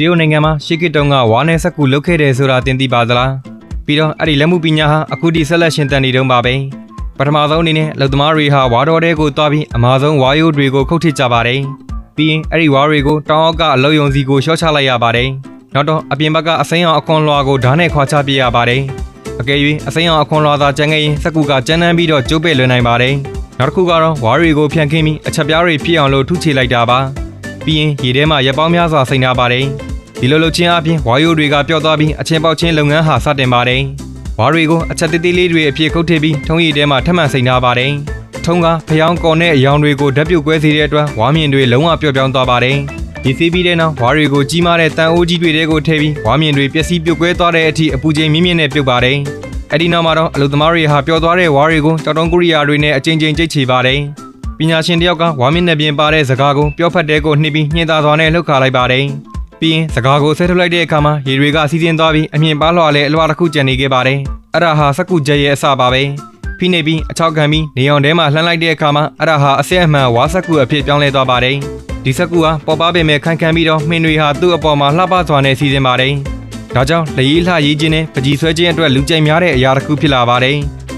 တရုတ်နိုင်ငံမှာရှေးခေတ်တုန်းကဝါနဲ့စက်ကူလုတ်ခဲ့တယ်ဆိုတာတင်သိပါသလားပြီးတော့အဲ့ဒီလက်မှုပညာဟာအခုထိဆက်လက်ရှင်သန်နေတုန်းပါပဲပထမဆုံးအနေနဲ့အလုသမားတွေဟာဝါတော်တဲကိုတွားပြီးအမာဆုံးဝါယိုးတွေကိုခုတ်ထစ်ကြပါတယ်ပြီးရင်အဲ့ဒီဝါတွေကိုတောင်းအောက်ကအလုယုံစီကိုရှော့ချလိုက်ရပါတယ်နောက်တော့အပြင်ဘက်ကအစိမ်းအောင်အခွန်လွှာကိုဓာတ်နဲ့ခွာချပြရပါတယ်အကယ်၍အစိမ်းအောင်အခွန်လွှာသာကျန်ခဲ့ရင်စက်ကူကကျန်းနှမ်းပြီးတော့ကျိုးပဲ့လွင်နိုင်ပါတယ်နောက်တစ်ခုကတော့ဝါတွေကိုဖြန့်ခင်းပြီးအချက်ပြားတွေဖြစ်အောင်လို့ထုချေလိုက်တာပါပြီးရင်ရေထဲမှာရက်ပေါင်းများစွာစိန်ထားပါတယ် ဒီလိုလုပ်ခြင်းအပြင်ဝါယိုတွေကပျောက်သွားပြီးအချင်းပေါက်ချင်းလုပ်ငန်းဟာစတင်ပါတယ်ဝါတွေကိုအချက်သေးသေးလေးတွေအဖြစ်ခုတ်ထည့်ပြီးထုံးရည်ထဲမှာထပ်မံစိန်ထားပါတယ်ထုံးကဖျောင်းကော်နဲ့အယောင်တွေကိုဓာတ်ပြုတ်ကွဲစေတဲ့အတွက်ဝါမြင်တွေလုံးဝပျော့ပြောင်းသွားပါတယ်ဒီစီးပြီးတဲ့နောက်ဝါတွေကိုကြီးမားတဲ့တန်အိုးကြီးတွေတဲကိုထည့်ပြီးဝါမြင်တွေပျက်စီးပြုတ်ကွဲသွားတဲ့အထိအပူချိန်မြင့်မြင့်နဲ့ပြုတ်ပါတယ်အဲ့ဒီနောက်မှာတော့အလုသမားတွေဟာပျော်သွားတဲ့ဝါတွေကိုကြောက်တုံးကူရီယာတွေနဲ့အကြိမ်ကြိမ်ကြိတ်ချီပါတယ်ပညာရှင်တယောက်ကဝါမင်းနဲ့ပြင်ပါတဲ့စကားကိုပြောဖတ်တဲ့ကိုနှိပ်ပြီးညှင်သာစွာနဲ့လှုပ်ခါလိုက်ပါတယ်။ ပြီးရင်စကားကိုဆဲထုတ်လိုက်တဲ့အခါမှာရေတွေကစီးစင်းသွားပြီးအမြင်ပါလွှာလည်းအလွှာတစ်ခုကျန်နေခဲ့ပါတယ်။အဲ့ဒါဟာစက္ကူကျက်ရဲ့အစပါပဲ။ဖိနေပြီးအချောက်ခံပြီးနေအောင်ထဲမှာလှမ်းလိုက်တဲ့အခါမှာအဲ့ဒါဟာအဆက်အမှန်ဝါစက္ကူအဖြစ်ပြောင်းလဲသွားပါတယ်။ဒီစက္ကူဟာပေါ်ပါပင်မဲ့ခိုင်ခံပြီးတော့မှင်တွေဟာသူ့အပေါ်မှာလှပစွာနဲ့စီးစင်းပါတယ်။ဒါကြောင့်လက်ရည်လှရေးခြင်းနဲ့ပကြီးဆွဲခြင်းအတွက်လူကြိုက်များတဲ့အရာတစ်ခုဖြစ်လာပါတယ်။